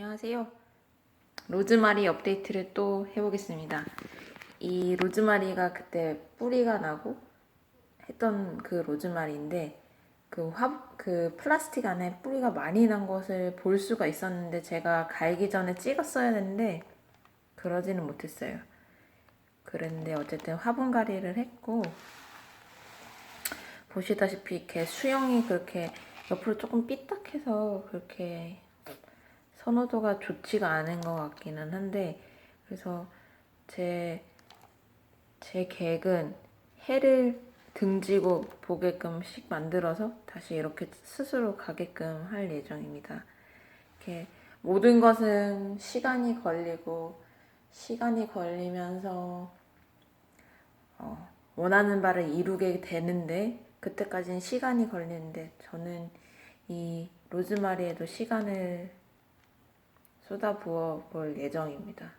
안녕하세요. 로즈마리 업데이트를 또 해보겠습니다. 이 로즈마리가 그때 뿌리가 나고 했던 그 로즈마리인데 그 화, 그 플라스틱 안에 뿌리가 많이 난 것을 볼 수가 있었는데 제가 갈기 전에 찍었어야 했는데 그러지는 못했어요. 그랬는데 어쨌든 화분갈이를 했고 보시다시피 이렇게 수영이 그렇게 옆으로 조금 삐딱해서 그렇게 선호도가 좋지가 않은 것 같기는 한데 그래서 제, 제 계획은 해를 등지고 보게끔씩 만들어서 다시 이렇게 스스로 가게끔 할 예정입니다. 이렇게 모든 것은 시간이 걸리고 시간이 걸리면서 어, 원하는 바를 이루게 되는데 그때까지는 시간이 걸리는데 저는 이 로즈마리에도 시간을 쏟아부어 볼 예정입니다.